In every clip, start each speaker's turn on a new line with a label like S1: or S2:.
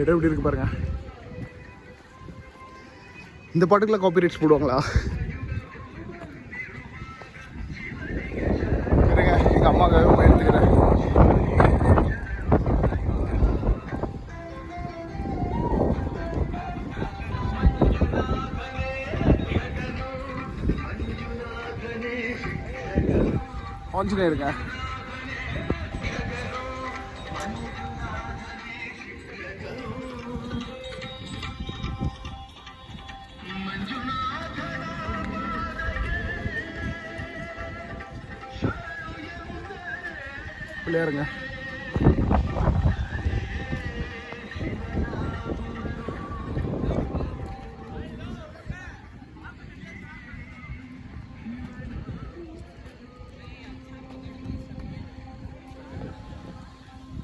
S1: இடம் எப்படி இருக்கு பாருங்க. இந்த பாட்டுக்குள்ள காப்பி ரைட்ஸ் போடுவாங்களா? இருங்க எங்கள் அம்மாக்காக எடுத்துக்கிறேன். ஆஞ்சநேயருங்க. பாருங்க.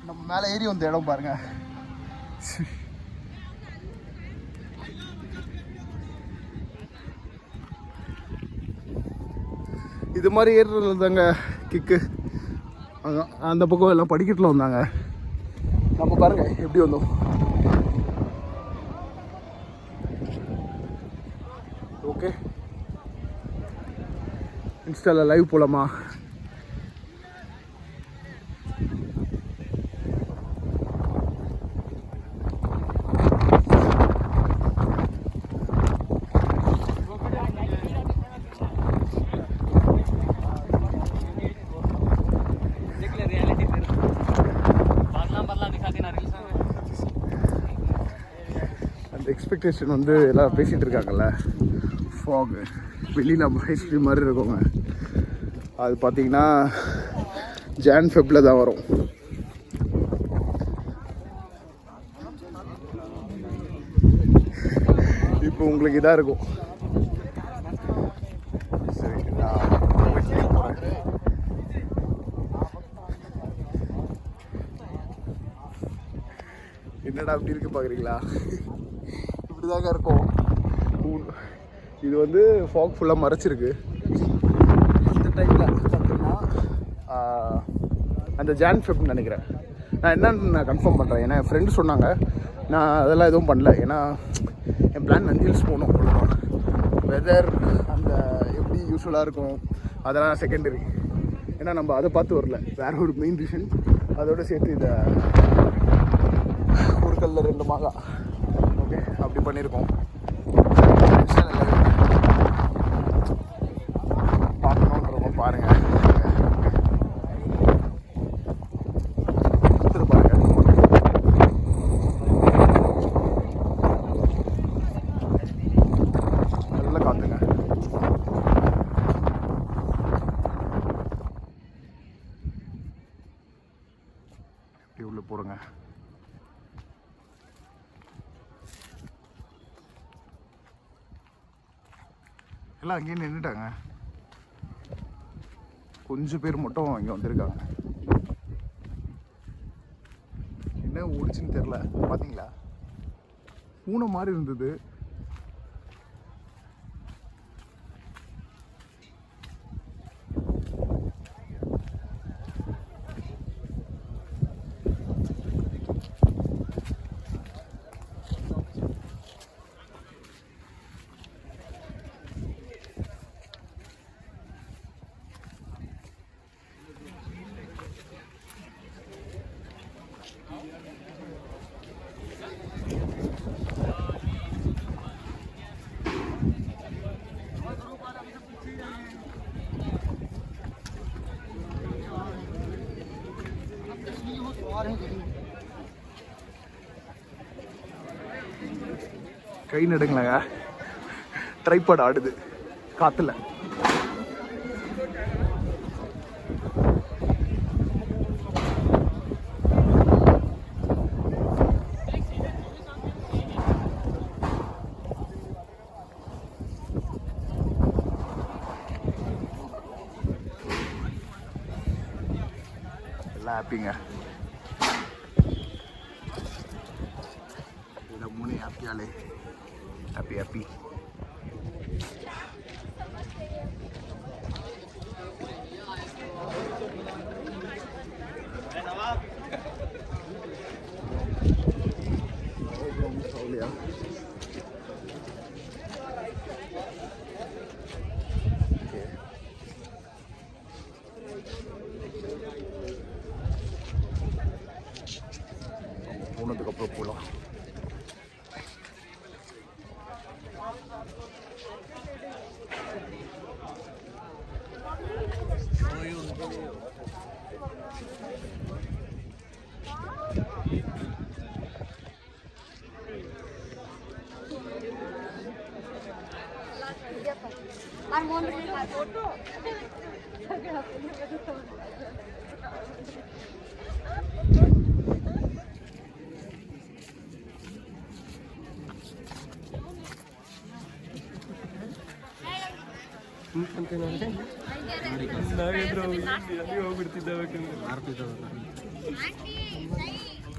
S1: நம்ம மேலே ஏறி வந்த இடம் பாருங்க. இது மாதிரி ஏறுறதுதாங்க கிக்கு அந்த பக்கம் எல்லாம் படிக்கட்டில் வந்தாங்க. நம்ம பாருங்கள் எப்படி வந்தோம். ஓகே இன்ஸ்டாவில் லைவ் போகலாமா எக்ஸ்பெக்டேஷன் வந்து எல்லாம் பேசிகிட்டு இருக்காங்கல்ல? ஃபாகு வெளியில் ஐஸ்கிரீம் மாதிரி இருக்குங்க. அது பார்த்தீங்கன்னா ஜான் ஃபெப்பில் தான் வரும். இப்போ உங்களுக்கு இதாக இருக்கும். என்னடா அப்படி இருக்கு பார்க்குறீங்களா இப்படி தாங்க இருக்கும் இது வந்து ஃபாக் ஃபுல்லாக மறைச்சிருக்கு. அந்த டைமில் பார்த்தீங்கன்னா அந்த ஜான் ஃபெப்னு நினைக்கிறேன். நான் என்னன்னு நான் கன்ஃபார்ம் பண்ணுறேன் ஏன்னா என் ஃப்ரெண்டு சொன்னாங்க. நான் அதெல்லாம் எதுவும் பண்ணல. ஏன்னா என் பிளான் வந்து ஹில்ஸ் போகணும் அவ்வளோதான் வெதர் அந்த எப்படி யூஸ்ஃபுல்லாக இருக்கும் அதெல்லாம் செகண்டரி ஏன்னா நம்ம அதை பார்த்து வரல. வேற ஒரு மெயின் ரீசன் அதோட சேர்த்து இதை ஒரு கல்ல ரெண்டு அப்படி பண்ணியிருக்கோம் பார்க்கணுன்றவங்க பாருங்க கொடுத்துட்டு பாருங்க நல்லா காத்துங்க இப்படி உள்ள போடுங்க எல்லாம் அங்கேயே நின்றுட்டாங்க. கொஞ்சம் பேர் மட்டும் இங்கே வந்திருக்காங்க. என்ன ஓடிச்சுன்னு தெரில பார்த்தீங்களா பூனை மாதிரி இருந்தது. கை நடுங்களேங்க ட்ரைபாட் ஆடுது. காத்துல. எல்லாம் ஹாப்பிங்க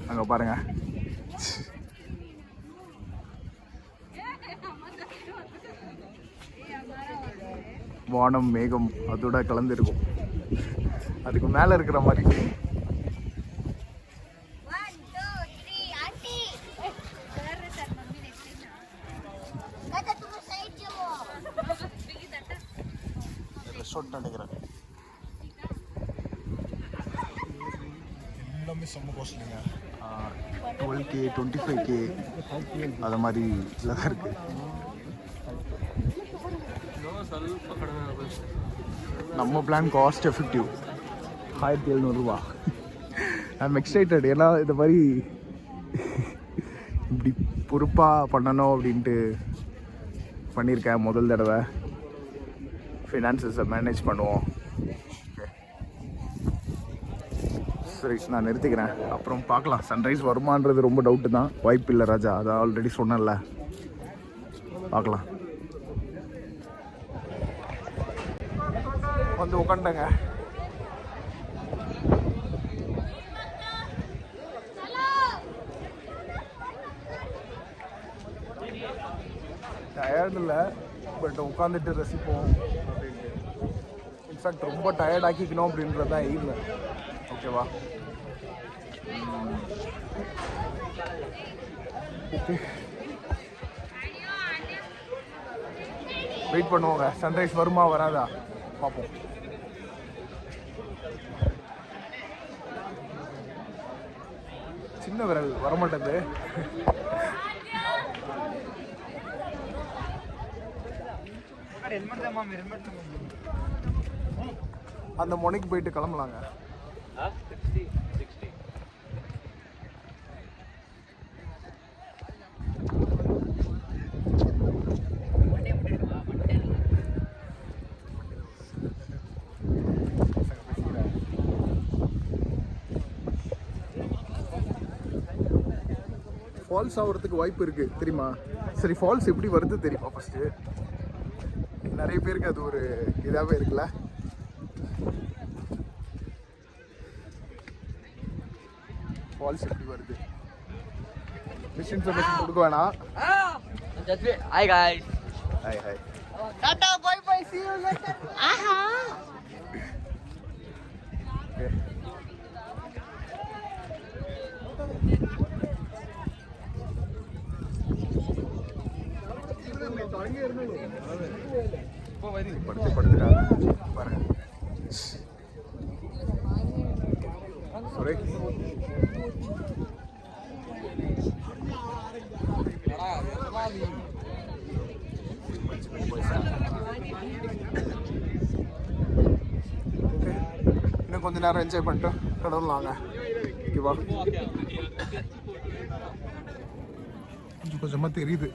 S1: அங்கே பாருங்க. வானம் மேகம் அதோட கலந்துருக்கும் அதுக்கு மேலே இருக்கிற மாதிரி. ஃபைவ் அது மாதிரி இதில் தான் இருக்குது நம்ம பிளான் காஸ்ட் எஃபெக்டிவ் ஆயிரத்தி எழுநூறுரூவா ஐம் எக்ஸைட்டட் ஏன்னா இது மாதிரி இப்படி பொறுப்பாக பண்ணணும் அப்படின்ட்டு பண்ணியிருக்கேன் முதல் தடவை. ஃபினான்சஸை மேனேஜ் பண்ணுவோம். சர்வீஸ் நான் நிறுத்திக்கிறேன். அப்புறம் பார்க்கலாம். சன்ரைஸ் வருமான்றது ரொம்ப டவுட்டு தான். வாய்ப்பு இல்லை ராஜா. அதான் ஆல்ரெடி சொன்னேன்ல. பார்க்கலாம். வந்து உட்காந்துங்க டயர்டு இல்லை. பட் உட்காந்துட்டு ரசிப்போம். அப்படின்ட்டு. இன்ஃபேக்ட் ரொம்ப டயர்ட் ஆக்கிக்கணும் அப்படின்றது தான் எய்ம் ஓகேவா வெயிட் பண்ணுவோங்க. சன்ரைஸ் வருமா வராதா? பார்ப்போம். சின்ன விரல் வரமாட்டேங்குது. அந்த முனைக்கு போயிட்டு கிளம்பலாங்க. ஃபால்ஸ் ஆகிறதுக்கு வாய்ப்பு இருக்கு தெரியுமா? சரி ஃபால்ஸ் எப்படி வருது தெரியுமா ஃபர்ஸ்ட் நிறைய பேருக்கு அது ஒரு இதாகவே இருக்குல்ல? பாலிசி எப்படி வருது? மிஷின் சொல்லி கொடுக்க வேணாம். Hi hi hi tata bye bye see you later கொஞ்ச நேரம் என்ஜாய் பண்ணிட்டு கடவுளாங்க ஓகேவா கொஞ்சம் கொஞ்சமாக தெரியுது.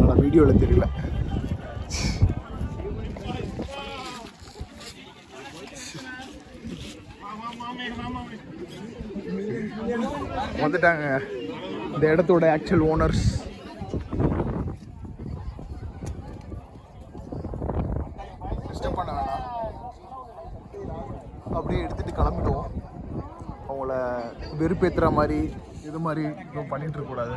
S1: ஆனால் வீடியோவில் தெரியல. வந்துட்டாங்க. இந்த இடத்தோட ஆக்சுவல் ஓனர்ஸ் டிஸ்டர்ப் பண்ண வேணாம். அப்படியே எடுத்துகிட்டு கிளம்பிடுவோம். அவங்கள வெறுப்பேற்றுற மாதிரி இது மாதிரி எதுவும் பண்ணிகிட்டு இருக்கக்கூடாது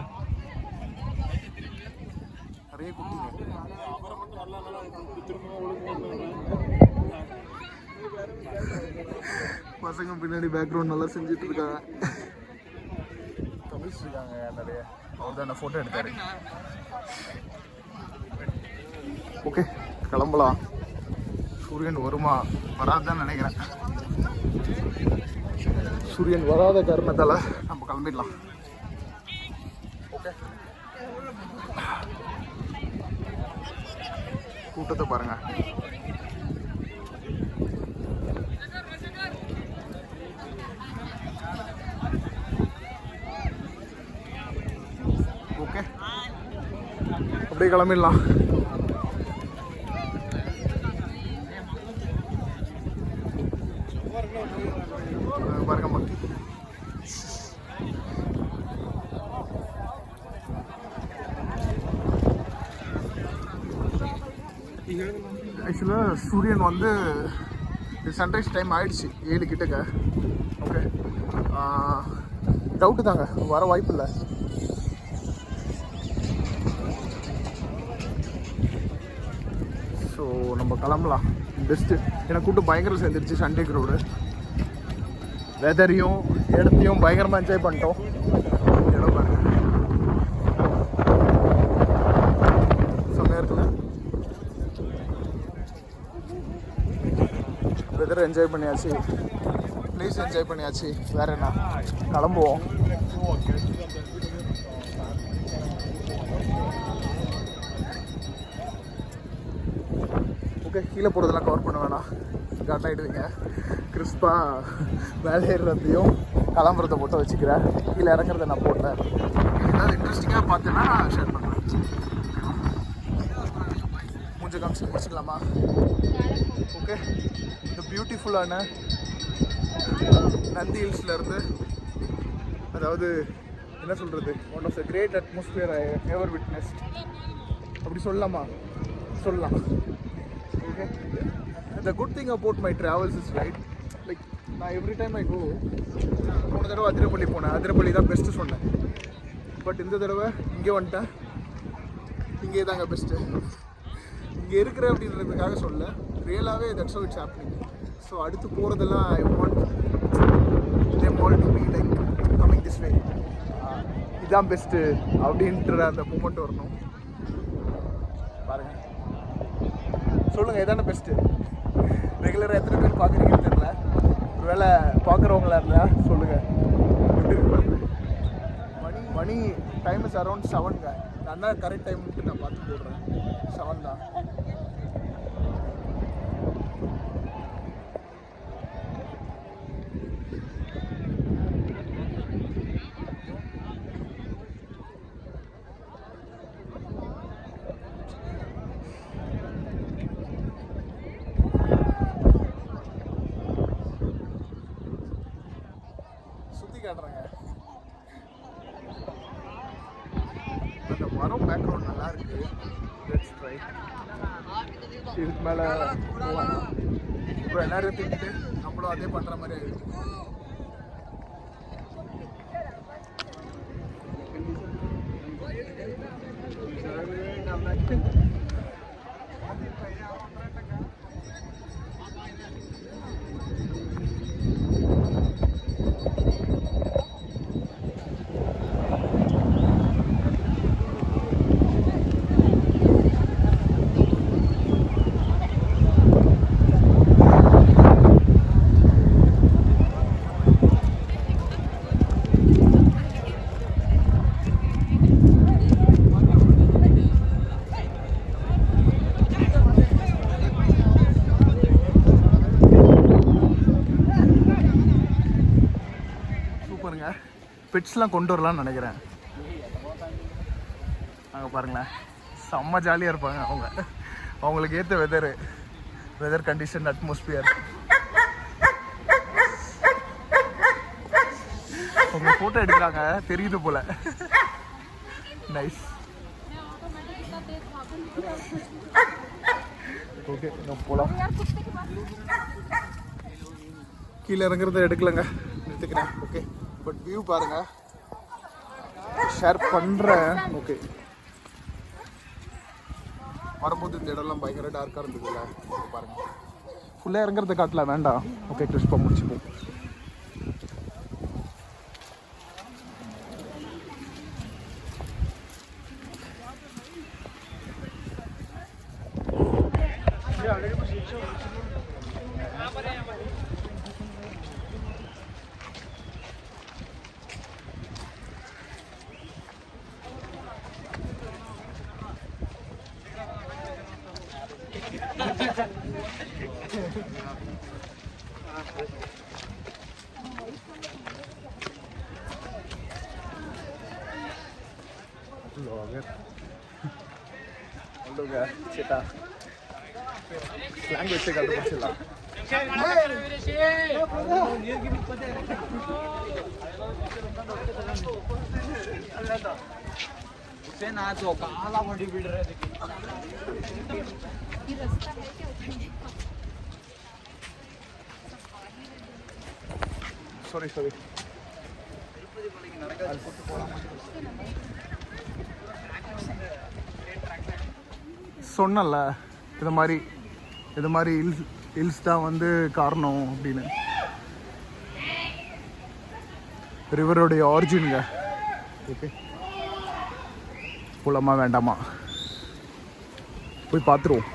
S1: நிறைய குட்டிங்க. பசங்க பின்னாடி பேக்ரவுண்ட் நல்லா செஞ்சுட்டு இருக்காங்க. தமிழ் இருக்காங்க நிறைய அவர் தான் ஃபோட்டோ எடுத்தாரு. ஓகே கிளம்பலாம். சூரியன் வருமா? வராதுதான் நினைக்கிறேன். சூரியன் வராத காரணத்தால நம்ம கிளம்பிடலாம். ஓகே கூட்டத்தை பாருங்க. ஓகே அப்படியே கிளம்பிடலாம். பாருங்க மக்கள் ஆக்சுவலாக சூரியன் வந்து சன்ரைஸ் டைம் ஆயிடுச்சு ஏழு கிட்டக்க. ஓகே டவுட்டு தாங்க வர வாய்ப்பு இல்லை. ஸோ நம்ம கிளம்பலாம். பெஸ்ட்டு எனக்கு கூட்டு பயங்கரம் சேர்ந்துருச்சு சண்டே க்ரௌடு வெதரையும் இடத்தையும் பயங்கரமாக என்ஜாய் பண்ணிட்டோம். இடம் பாருங்க. செம்மையாக இருக்குல்ல என்ஜாய் பண்ணியாச்சு. ப்ளீஸ் என்ஜாய் பண்ணியாச்சு. வேற என்ன? கிளம்புவோம் ஓகே கீழே போகிறதெல்லாம் கவர் பண்ண வேணாம். கரெக்டாகிடுவீங்க கிறிஸ்பாக மேலே ஏறுறதையும் கிளம்புறத மட்டும் வச்சுக்கிறேன். கீழே இறங்குறத நான் போட்டேன் ஏதாவது இன்ட்ரெஸ்டிங்காக பார்த்தேன்னா ஷேர் பண்ணுறேன் மூஞ்ச காமிச்சு முடிச்சுக்கலாமா? ஓகே இந்த பியூட்டிஃபுல்லான நந்தி ஹில்ஸ்லேருந்து அதாவது என்ன சொல்கிறது one of the great atmosphere I ever witnessed அப்படி சொல்லலாமா? சொல்லலாம். Okay the good thing about my travels is right like நான் எவ்ரி டைம் ஐ கோ போன தடவை அதிரப்பள்ளி போனேன். அதிரப்பள்ளி தான் பெஸ்ட்டு சொன்னேன். பட் இந்த தடவை இங்கே வந்துட்டேன். இங்கே தாங்க பெஸ்ட்டு இங்கே இருக்கிற அப்படின்றதுக்காக சொல்ல ரியலாகவே தட்ஸ் இட்ஸ் ஹேப்பிங் ஸோ அடுத்து போகிறதெல்லாம் I want them all to be like coming this way இதுதான் பெஸ்ட்டு அப்படின்ற அந்த மூமெண்ட் வரணும். பாருங்கள் சொல்லுங்க இதான பெஸ்ட்டு ரெகுலராக எத்தனை பேர் பார்க்குறீங்கன்னு தெரியல. ஒருவேளை பார்க்குறவங்களா இருந்தா சொல்லுங்க. மணி மணி டைம் இஸ் அரௌண்ட் செவனுங்க நான் தான் கரெக்ட் டைம்ட்டு நான் பார்த்து போடுறேன். செவன் தான். அந்த பேக்ரவுண்ட் நல்லா இருக்கு லெட்ஸ் ட்ரை இதுக்கு மேலே இப்போ எல்லாரும் திட்டு நம்மளும் அதே பண்ணுற மாதிரி ஆயிடுச்சு. கிட்ஸ்லாம் கொண்டு வரலாம்னு நினைக்கிறேன். அங்கே பாருங்களேன். செம்ம ஜாலியாக இருப்பாங்க அவங்க. அவங்களுக்கு ஏற்ற வெதரு வெதர் கண்டிஷன் அட்மாஸ்பியர் அவங்க ஃபோட்டோ எடுக்கிறாங்க. தெரியுது போல. நைஸ் ஓகே நம்ம போகலாம் கீழே இறங்குறத எடுக்கலங்க. நிறுத்துக்கிறேன். ஓகே பட் வியூ பாருங்கள் ஷேர் பண்ணுறேன் ஓகே வரும்போது இந்த இடம்லாம் பயங்கர டார்க்காக இருந்ததுல்ல? இங்க பாருங்க ஃபுல்லாக இறங்குறத காட்டல வேண்டாம். ஓகே கிறிஸ்பா முடிச்சுப்போம். Loget. Loga, cita. Langgit sih kalau masih lah. Hey! Sorry sorry சொன்னல இது மாதிரி இது மாதிரி ஹில்ஸ் ஹில்ஸ் தான் வந்து காரணம் அப்படின்னு. ரிவருடைய ஆரிஜின்ங்க ஓகே போலாமா வேண்டாமா? போய் பார்த்துருவோம்.